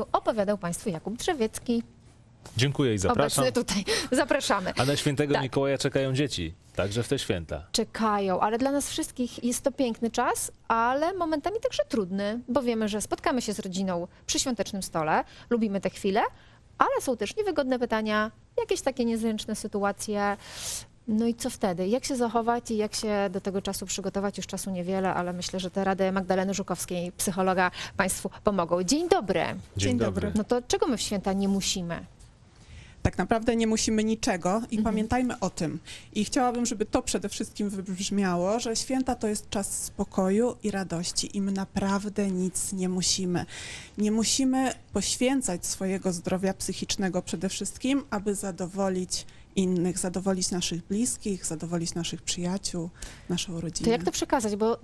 opowiadał Państwu Jakub Drzewiecki. Dziękuję i zapraszam. Obecny tutaj. Zapraszamy. A na świętego Tak. Mikołaja czekają dzieci, także w te święta. Czekają, ale dla nas wszystkich jest to piękny czas, ale momentami także trudny, bo wiemy, że spotkamy się z rodziną przy świątecznym stole, lubimy te chwile, ale są też niewygodne pytania, jakieś takie niezręczne sytuacje. No i co wtedy? Jak się zachować i jak się do tego czasu przygotować? Już czasu niewiele, ale myślę, że te rady Magdaleny Żukowskiej, psychologa, Państwu pomogą. Dzień dobry. Dzień, Dzień dobry. dobry. No to czego my w święta nie musimy? Tak naprawdę nie musimy niczego i Mhm. pamiętajmy o tym. I chciałabym, żeby to przede wszystkim wybrzmiało, że święta to jest czas spokoju i radości i my naprawdę nic nie musimy. Nie musimy poświęcać swojego zdrowia psychicznego przede wszystkim, aby zadowolić innych, zadowolić naszych bliskich, zadowolić naszych przyjaciół, naszą rodzinę. To jak to przekazać? Bo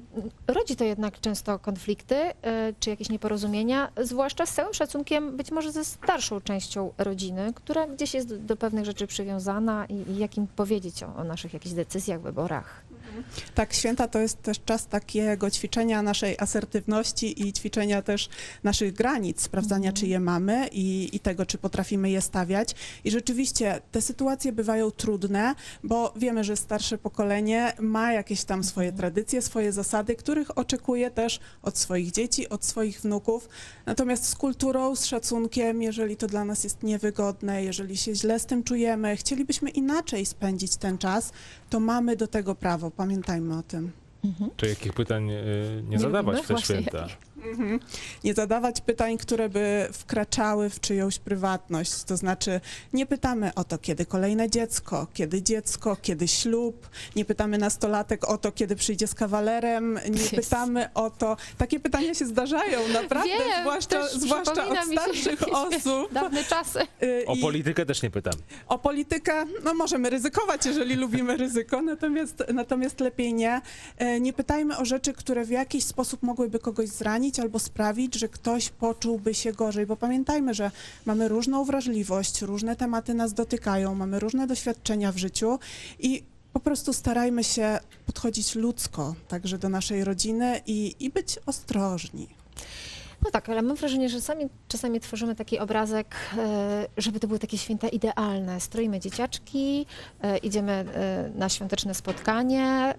rodzi to jednak często konflikty y, czy jakieś nieporozumienia, zwłaszcza z całym szacunkiem być może ze starszą częścią rodziny, która gdzieś jest do pewnych rzeczy przywiązana i, i jak im powiedzieć o, o naszych jakichś decyzjach, wyborach. Tak, święta to jest też czas takiego ćwiczenia naszej asertywności i ćwiczenia też naszych granic, sprawdzania, czy je mamy i, i tego, czy potrafimy je stawiać. I rzeczywiście te sytuacje bywają trudne, bo wiemy, że starsze pokolenie ma jakieś tam swoje tradycje, swoje zasady, których oczekuje też od swoich dzieci, od swoich wnuków. Natomiast z kulturą, z szacunkiem, jeżeli to dla nas jest niewygodne, jeżeli się źle z tym czujemy, chcielibyśmy inaczej spędzić ten czas, to mamy do tego prawo. Pamiętajmy o tym. To jakich pytań y, nie zadawać lubimy? w te Właśnie święta? Mhm. Nie zadawać pytań, które by wkraczały w czyjąś prywatność. To znaczy, nie pytamy o to, kiedy kolejne dziecko, kiedy dziecko, kiedy ślub. Nie pytamy nastolatek o to, kiedy przyjdzie z kawalerem. Nie Jezu. pytamy o to. Takie pytania się zdarzają, naprawdę, Wiem, zwłaszcza, zwłaszcza od starszych osób. Dawne czasy. Y, O politykę też nie pytam. o politykę, no możemy ryzykować, jeżeli lubimy ryzyko, natomiast, natomiast lepiej nie. E, Nie pytajmy o rzeczy, które w jakiś sposób mogłyby kogoś zranić albo sprawić, że ktoś poczułby się gorzej, bo pamiętajmy, że mamy różną wrażliwość, różne tematy nas dotykają, mamy różne doświadczenia w życiu i po prostu starajmy się podchodzić ludzko także do naszej rodziny i, i być ostrożni. No tak, ale mam wrażenie, że sami czasami tworzymy taki obrazek, e, żeby to były takie święta idealne. Stroimy dzieciaczki, e, idziemy e, na świąteczne spotkanie,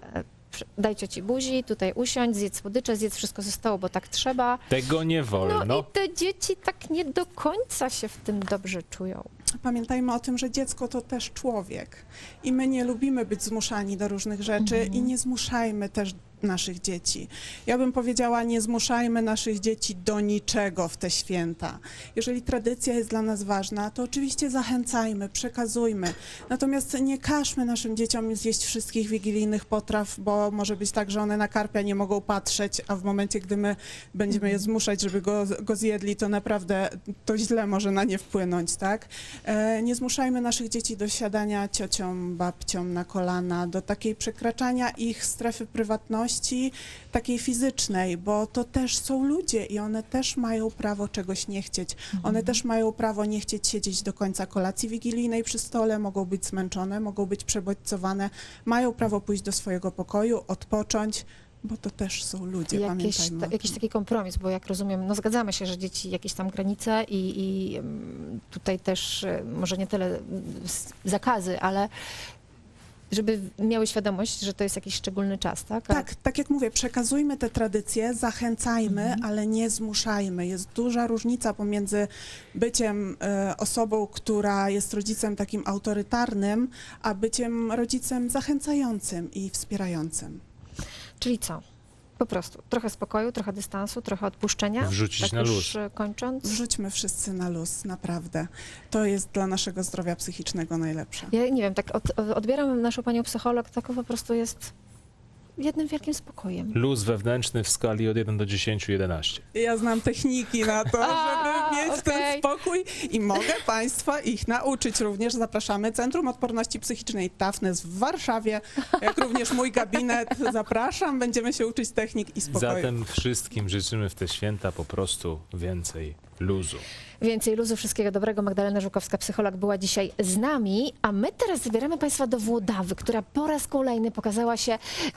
e, przy- daj cioci buzi, tutaj usiądź, zjedz słodycze, zjedz wszystko ze stołu, bo tak trzeba. Tego nie No wolno. i te dzieci tak nie do końca się w tym dobrze czują. Pamiętajmy o tym, że dziecko to też człowiek i my nie lubimy być zmuszani do różnych rzeczy Mhm. i nie zmuszajmy też naszych dzieci. Ja bym powiedziała, nie zmuszajmy naszych dzieci do niczego w te święta. Jeżeli tradycja jest dla nas ważna, to oczywiście zachęcajmy, przekazujmy. Natomiast nie każmy naszym dzieciom zjeść wszystkich wigilijnych potraw, bo może być tak, że one na karpia nie mogą patrzeć, a w momencie, gdy my będziemy je zmuszać, żeby go, go zjedli, to naprawdę to źle może na nie wpłynąć, tak? E, Nie zmuszajmy naszych dzieci do siadania ciociom, babciom na kolana, do takiej przekraczania ich strefy prywatności, takiej fizycznej, bo to też są ludzie i one też mają prawo czegoś nie chcieć. One też mają prawo nie chcieć siedzieć do końca kolacji wigilijnej przy stole, mogą być zmęczone, mogą być przebodźcowane, mają prawo pójść do swojego pokoju, odpocząć, bo to też są ludzie, Jakiś, pamiętajmy. ta, jakiś taki kompromis, bo jak rozumiem, no zgadzamy się, że dzieci jakieś tam granice i, i mm, tutaj też e, może nie tyle mm, zakazy, ale żeby miały świadomość, że to jest jakiś szczególny czas, tak? A- Tak, tak jak mówię, przekazujmy te tradycje, zachęcajmy, Mhm. ale nie zmuszajmy. Jest duża różnica pomiędzy byciem e, osobą, która jest rodzicem takim autorytarnym, a byciem rodzicem zachęcającym i wspierającym. Czyli co? Po prostu trochę spokoju, trochę dystansu, trochę odpuszczenia. Wrzucić tak na już luz. e, kończąc. Wrzućmy wszyscy na luz, naprawdę. To jest dla naszego zdrowia psychicznego najlepsze. Ja nie wiem, tak od, odbieram naszą panią psycholog, taką po prostu jest jednym wielkim spokojem. Luz wewnętrzny w skali od 1 do 10, 11. Ja znam techniki na to, żeby mieć ten okej. spokój i mogę Państwa ich nauczyć. Również zapraszamy Centrum Odporności Psychicznej TAFNES w Warszawie, jak również mój gabinet. Zapraszam, będziemy się uczyć technik i spokoju. Zatem wszystkim życzymy w te święta po prostu więcej luzu. Więcej luzu, wszystkiego dobrego. Magdalena Żukowska, psycholog, była dzisiaj z nami, a my teraz zabieramy Państwa do Włodawy, która po raz kolejny pokazała się